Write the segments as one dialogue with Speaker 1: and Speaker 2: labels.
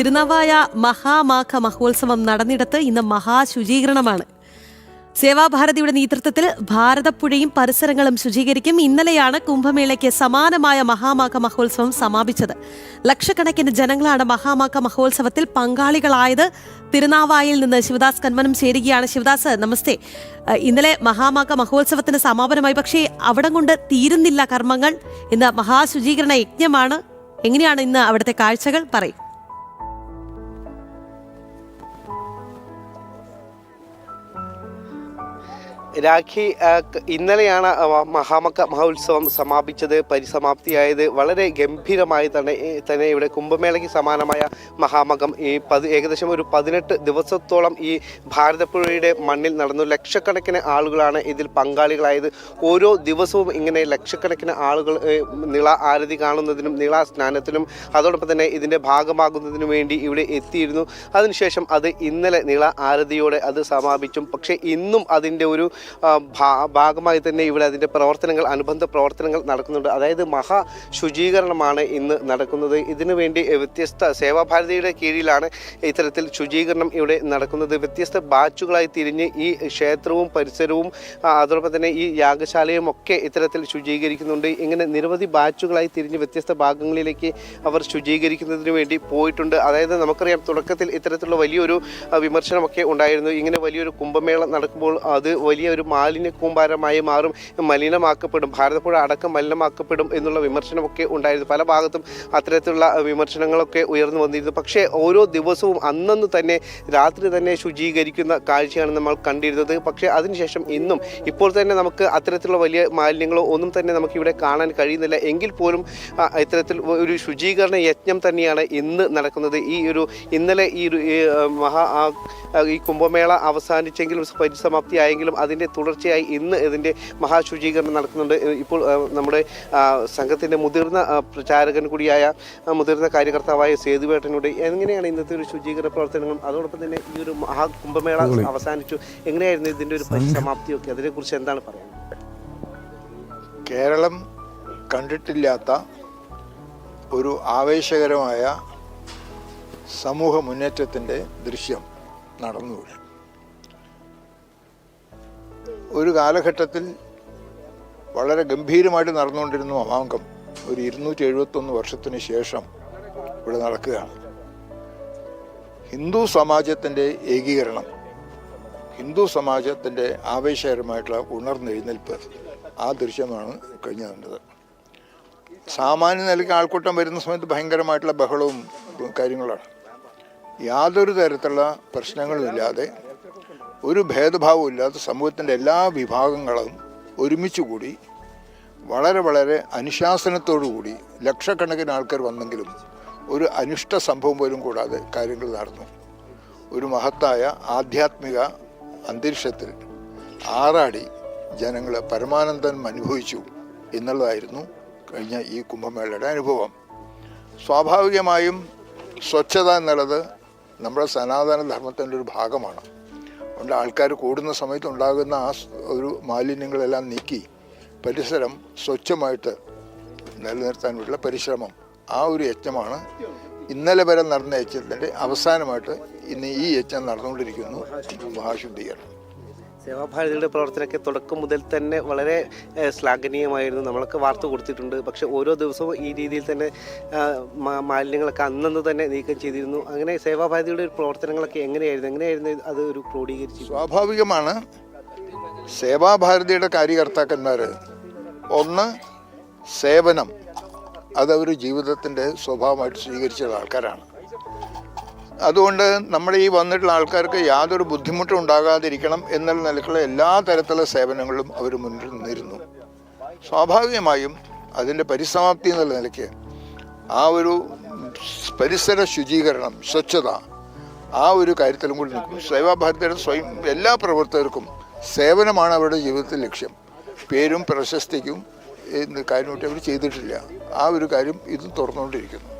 Speaker 1: തിരുനാവായ മഹാമാഘ മഹോത്സവം നടന്നിടത്ത് ഇന്ന് മഹാശുചീകരണമാണ്. സേവാഭാരതിയുടെ നേതൃത്വത്തിൽ ഭാരതപ്പുഴയും പരിസരങ്ങളും ശുചീകരിക്കും. ഇന്നലെയാണ് കുംഭമേളയ്ക്ക് സമാനമായ മഹാമാഘ മഹോത്സവം സമാപിച്ചത്. ലക്ഷക്കണക്കിന് ജനങ്ങളാണ് മഹാമാഘ മഹോത്സവത്തിൽ പങ്കാളികളായത്. തിരുനാവായിൽ നിന്ന് ശിവദാസ് കന്മനം ചേരുകയാണ്. ശിവദാസ് നമസ്തേ. ഇന്നലെ മഹാമാഘ മഹോത്സവത്തിന് സമാപനമായി. പക്ഷേ അവിടം കൊണ്ട് തീരുന്നില്ല കർമ്മങ്ങൾ. ഇന്ന് മഹാശുചീകരണ യജ്ഞമാണ്. എങ്ങനെയാണ് ഇന്ന് അവിടുത്തെ കാഴ്ചകൾ? പറയും.
Speaker 2: രാഖി ഇന്നലെയാണ് മഹാമക്ക മഹോത്സവം സമാപിച്ചത് പരിസമാപ്തിയായത്. വളരെ ഗംഭീരമായി തന്നെ തന്നെ ഇവിടെ കുംഭമേളയ്ക്ക് സമാനമായ മഹാമകം. ഈ പതി ഏകദേശം ഒരു പതിനെട്ട് ദിവസത്തോളം ഈ ഭാരതപ്പുഴയുടെ മണ്ണിൽ നടന്നു. ലക്ഷക്കണക്കിന് ആളുകളാണ് ഇതിൽ പങ്കാളികളായത്. ഓരോ ദിവസവും ഇങ്ങനെ ലക്ഷക്കണക്കിന് ആളുകൾ നിള ആരതി കാണുന്നതിനും നിള സ്നാനത്തിനും അതോടൊപ്പം തന്നെ ഇതിന്റെ ഭാഗമാകുന്നതിനു വേണ്ടി ഇവിടെ എത്തിയിരുന്നു. അതിനുശേഷം അത് ഇന്നലെ നിള ആരതിയോടെ അത് സമാപിച്ചു. പക്ഷേ ഇന്നും അതിന്റെ ഒരു ഭാഗമായി തന്നെ ഇവിടെ അതിന്റെ പ്രവർത്തനങ്ങൾ അനുബന്ധ പ്രവർത്തനങ്ങൾ നടക്കുന്നുണ്ട്. അതായത് മഹാ ശുചീകരണമാണ് ഇന്ന് നടക്കുന്നത്. ഇതിനു വേണ്ടി വ്യത്യസ്ത സേവാഭാരതിയുടെ കീഴിലാണ് ഇത്തരത്തിൽ ശുചീകരണം ഇവിടെ നടക്കുന്നത്. വ്യത്യസ്ത ബാച്ചുകളായി തിരിഞ്ഞ് ഈ ക്ഷേത്രവും പരിസരവും അതോടൊപ്പം തന്നെ ഈ യാഗശാലയും ഒക്കെ ഇത്തരത്തിൽ ശുചീകരിക്കുന്നുണ്ട്. ഇങ്ങനെ നിരവധി ബാച്ചുകളായി തിരിഞ്ഞ് വ്യത്യസ്ത ഭാഗങ്ങളിലേക്ക് അവർ ശുചീകരിക്കുന്നതിന് വേണ്ടി പോയിട്ടുണ്ട്. അതായത് നമുക്കറിയാം തുടക്കത്തിൽ ഇത്തരത്തിലുള്ള വലിയൊരു വിമർശനമൊക്കെ ഉണ്ടായിരുന്നു. ഇങ്ങനെ വലിയൊരു കുംഭമേള നടക്കുമ്പോൾ അത് വലിയ ഒരു മാലിന്യ കൂമ്പാരമായി മാറും മലിനമാക്കപ്പെടും ഭാരതപ്പുഴ അടക്കം മലിനമാക്കപ്പെടും എന്നുള്ള വിമർശനമൊക്കെ ഉണ്ടായിരുന്നു. പല ഭാഗത്തും അത്തരത്തിലുള്ള വിമർശനങ്ങളൊക്കെ ഉയർന്നു വന്നിരുന്നു. പക്ഷേ ഓരോ ദിവസവും അന്നന്ന് തന്നെ രാത്രി തന്നെ ശുചീകരിക്കുന്ന കാഴ്ചയാണ് നമ്മൾ കണ്ടിരുന്നത്. പക്ഷേ അതിനുശേഷം ഇന്നും ഇപ്പോൾ തന്നെ നമുക്ക് അത്തരത്തിലുള്ള വലിയ മാലിന്യങ്ങളോ ഒന്നും തന്നെ നമുക്ക് ഇവിടെ കാണാൻ കഴിയുന്നില്ല. എങ്കിൽ പോലും ഇത്തരത്തിൽ ഒരു ശുചീകരണ യജ്ഞം തന്നെയാണ് ഇന്ന് നടക്കുന്നത്. ഈ ഒരു ഇന്നലെ ഈ ഒരു മഹാ ഈ കുംഭമേള അവസാനിച്ചെങ്കിലും പരിസമാപ്തി ആയെങ്കിലും അതിന്റെ തുടർച്ചയായി ഇന്ന് ഇതിന്റെ മഹാശുചീകരണം നടക്കുന്നുണ്ട്. ഇപ്പോൾ നമ്മുടെ സംഘത്തിന്റെ മുതിർന്ന പ്രചാരകൻ കൂടിയായ മുതിർന്ന കാര്യകർത്താവായ സേതുവേട്ടനോട് എങ്ങനെയാണ് ഇന്നത്തെ ഒരു ശുചീകരണ പ്രവർത്തനങ്ങളും അതോടൊപ്പം തന്നെ ഈ ഒരു മഹാ കുംഭമേള അവസാനിച്ചു. എങ്ങനെയായിരുന്നു ഇതിന്റെ ഒരു പരിസമാപ്തിയൊക്കെ? അതിനെക്കുറിച്ച് എന്താണ് പറയുന്നത്?
Speaker 3: കേരളം കണ്ടിട്ടില്ലാത്ത ഒരു ആവേശകരമായ സമൂഹ മുന്നേറ്റത്തിന്റെ ദൃശ്യം നടന്നുകൂടി ഒരു കാലഘട്ടത്തിൽ വളരെ ഗംഭീരമായിട്ട് നടന്നുകൊണ്ടിരുന്ന മമാങ്കം ഒരു ഇരുന്നൂറ്റി എഴുപത്തൊന്ന് വർഷത്തിന് ശേഷം ഇവിടെ നടക്കുകയാണ്. ഹിന്ദു സമാജത്തിന്റെ ഏകീകരണം ഹിന്ദു സമാജത്തിന്റെ ആവേശകരമായിട്ടുള്ള ഉണർന്നെഴുന്നേൽപ്പ് ആ ദൃശ്യമാണ് കഴിഞ്ഞു കണ്ടത്. സാമാന്യ നിലയ്ക്ക് ആൾക്കൂട്ടം വരുന്ന സമയത്ത് ഭയങ്കരമായിട്ടുള്ള ബഹളവും കാര്യങ്ങളാണ്. യാതൊരു തരത്തിലുള്ള പ്രശ്നങ്ങളുമില്ലാതെ ഒരു ഭേദഭാവവും ഇല്ലാത്ത സമൂഹത്തിന്റെ എല്ലാ വിഭാഗങ്ങളും ഒരുമിച്ച് കൂടി വളരെ വളരെ അനുശാസനത്തോടുകൂടി ലക്ഷക്കണക്കിന് ആൾക്കാർ വന്നെങ്കിലും ഒരു അനിഷ്ട സംഭവം പോലും കൂടാതെ കാര്യങ്ങൾ നടന്നു. ഒരു മഹത്തായ ആധ്യാത്മിക അന്തരീക്ഷത്തിൽ ആറാടി ജനങ്ങൾ പരമാനന്ദം അനുഭവിച്ചു എന്നുള്ളതായിരുന്നു കഴിഞ്ഞ ഈ കുംഭമേളയുടെ അനുഭവം. സ്വാഭാവികമായും സ്വച്ഛത എന്നുള്ളത് നമ്മുടെ സനാതന ധർമ്മത്തിന്റെ ഒരു ഭാഗമാണ്. അതുകൊണ്ട് ആൾക്കാർ കൂടുന്ന സമയത്ത് ഉണ്ടാകുന്ന ആ ഒരു മാലിന്യങ്ങളെല്ലാം നീക്കി പരിസരം സ്വച്ഛമായിട്ട് നിലനിർത്താനുള്ള പരിശ്രമം ആ ഒരു യജ്ഞമാണ് ഇന്നലെ വരെ നടന്ന യജ്ഞത്തിന്റെ അവസാനമായിട്ട് ഇന്ന് ഈ യജ്ഞം നടന്നുകൊണ്ടിരിക്കുന്നു മഹാശുദ്ധീകരണം.
Speaker 2: സേവാഭാരതിയുടെ പ്രവർത്തനമൊക്കെ തുടക്കം മുതൽ തന്നെ വളരെ ശ്ലാഘനീയമായിരുന്നു. നമ്മളൊക്കെ വാർത്ത കൊടുത്തിട്ടുണ്ട്. പക്ഷെ ഓരോ ദിവസവും ഈ രീതിയിൽ തന്നെ മാലിന്യങ്ങളൊക്കെ അന്നന്ന് തന്നെ നീക്കം ചെയ്തിരുന്നു. അങ്ങനെ സേവാഭാരതിയുടെ പ്രവർത്തനങ്ങളൊക്കെ എങ്ങനെയായിരുന്നു? എങ്ങനെയായിരുന്നു അത് ഒരു ക്രോഡീകരിച്ചു
Speaker 3: സ്വാഭാവികമാണ്. സേവാഭാരതിയുടെ കാര്യകർത്താക്കന്മാർ ഒന്ന് സേവനം. അതവർ ജീവിതത്തിന്റെ സ്വഭാവമായിട്ട് സ്വീകരിച്ച ആൾക്കാരാണ്. അതുകൊണ്ട് നമ്മുടെ ഈ വന്നിട്ടുള്ള ആൾക്കാർക്ക് യാതൊരു ബുദ്ധിമുട്ടും ഉണ്ടാകാതിരിക്കണം എന്നുള്ള നിലക്കുള്ള എല്ലാ തരത്തിലുള്ള സേവനങ്ങളും അവർ മുന്നിൽ നിന്നിരുന്നു. സ്വാഭാവികമായും അതിന്റെ പരിസമാപ്തി എന്നുള്ള നിലയ്ക്ക് ആ ഒരു പരിസര ശുചീകരണം സ്വച്ഛത ആ ഒരു കാര്യത്തിലും കൂടി നിൽക്കും. സേവാഭാരതിയുടെ സ്വയം എല്ലാ പ്രവർത്തകർക്കും സേവനമാണ് അവരുടെ ജീവിതത്തിൽ ലക്ഷ്യം. പേരും പ്രശസ്തിക്കും കാര്യമായിട്ട് അവർ ചെയ്തിട്ടില്ല. ആ ഒരു കാര്യം ഇതും തുറന്നുകൊണ്ടിരിക്കുന്നു.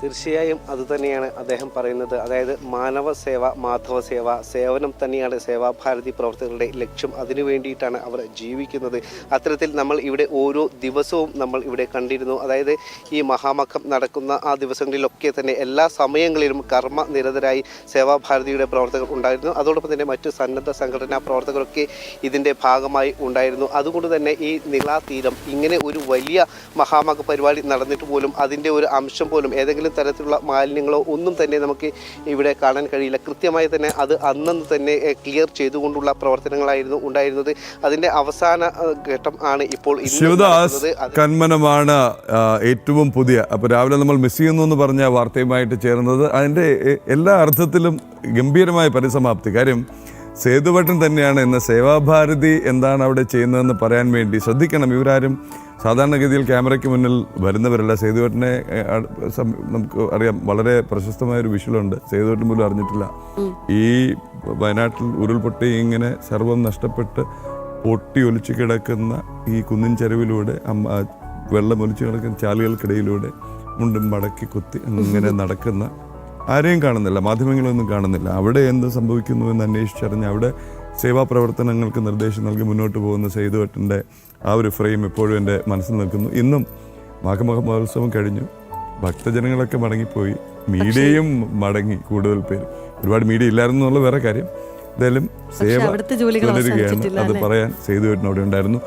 Speaker 2: തീർച്ചയായും അത് തന്നെയാണ് അദ്ദേഹം പറയുന്നത്. അതായത് മാനവ സേവ മാധവ സേവ സേവനം തന്നെയാണ് സേവാഭാരതി പ്രവർത്തകരുടെ ലക്ഷ്യം. അതിനു വേണ്ടിയിട്ടാണ് അവർ ജീവിക്കുന്നത്. അത്തരത്തിൽ നമ്മൾ ഇവിടെ ഓരോ ദിവസവും നമ്മൾ ഇവിടെ കണ്ടിരുന്നു. അതായത് ഈ മഹാമഖം നടക്കുന്ന ആ ദിവസങ്ങളിലൊക്കെ തന്നെ എല്ലാ സമയങ്ങളിലും കർമ്മ നിരതരായി സേവാഭാരതിയുടെ പ്രവർത്തകർ ഉണ്ടായിരുന്നു. അതോടൊപ്പം തന്നെ മറ്റു സന്നദ്ധ സംഘടനാ പ്രവർത്തകരൊക്കെ ഇതിന്റെ ഭാഗമായി ഉണ്ടായിരുന്നു. അതുകൊണ്ട് തന്നെ ഈ നിളാതീരം ഇങ്ങനെ ഒരു വലിയ മഹാമക പരിപാടി നടന്നിട്ട് പോലും അതിന്റെ ഒരു അംശം പോലും ഏതെങ്കിലും തരത്തിലുള്ള മാലിന്യങ്ങളോ ഒന്നും തന്നെ നമുക്ക് ഇവിടെ കാണാൻ കഴിയില്ല. കൃത്യമായി തന്നെ അത് അന്നന്ന് തന്നെ ക്ലിയർ ചെയ്തുകൊണ്ടുള്ള പ്രവർത്തനങ്ങളായിരുന്നു ഉണ്ടായിരുന്നത്. അതിന്റെ അവസാന ഘട്ടം ആണ് ഇപ്പോൾ
Speaker 4: ശിവദാസ് കന്മനമാണ് ഏറ്റവും പുതിയ അപ്പോൾ രാവിലെ നമ്മൾ മിസ് ചെയ്യുന്നു എന്ന് പറഞ്ഞ വാർത്തയുമായിട്ട് ചേർന്നത്. അതിന്റെ എല്ലാ അർത്ഥത്തിലും ഗംഭീരമായ പരിസമാപ്തി. കാര്യം സേതുവട്ടൻ തന്നെയാണ് എന്ന സേവാഭാരതി എന്താണ് അവിടെ ചെയ്യുന്നതെന്ന് പറയാൻ വേണ്ടി ശ്രദ്ധിക്കണം. ഇവരാരും സാധാരണഗതിയിൽ ക്യാമറയ്ക്ക് മുന്നിൽ വരുന്നവരല്ല. സേതുവട്ടനെ നമുക്ക് അറിയാം വളരെ പ്രശസ്തമായ ഒരു വിഷുവുണ്ട് സേതുവട്ടൻ പോലും അറിഞ്ഞിട്ടില്ല. ഈ വയനാട്ടിൽ ഉരുൾപൊട്ടി ഇങ്ങനെ സർവം നഷ്ടപ്പെട്ട് പൊട്ടി ഒലിച്ചു കിടക്കുന്ന ഈ കുന്നിൻ ചെരുവിലൂടെ അമ്മ വെള്ളം ഒലിച്ചു കിടക്കുന്ന ചാലുകൾക്കിടയിലൂടെ മുണ്ടും മടക്കി കുത്തി ഇങ്ങനെ നടക്കുന്ന ആരെയും കാണുന്നില്ല മാധ്യമങ്ങളൊന്നും കാണുന്നില്ല. അവിടെ എന്ത് സംഭവിക്കുന്നു എന്ന് അന്വേഷിച്ചറിഞ്ഞ് അവിടെ സേവാ പ്രവർത്തനങ്ങൾക്ക് നിർദ്ദേശം നൽകി മുന്നോട്ട് പോകുന്ന സേതുവട്ടന്റെ ആ ഒരു ഫ്രെയിം എപ്പോഴും എന്റെ മനസ്സിൽ നിൽക്കുന്നു. ഇന്നും മാഘമഹ മഹോത്സവം കഴിഞ്ഞു. ഭക്തജനങ്ങളൊക്കെ മടങ്ങിപ്പോയി. മീഡിയയും മടങ്ങി കൂടുതൽ പേര് ഒരുപാട് മീഡിയ ഇല്ലായിരുന്നു എന്നുള്ള വേറെ കാര്യം. എന്തായാലും സേവ തുടരുകയാണ്. അത്? പറയാൻ അവിടെ ഉണ്ടായിരുന്നു.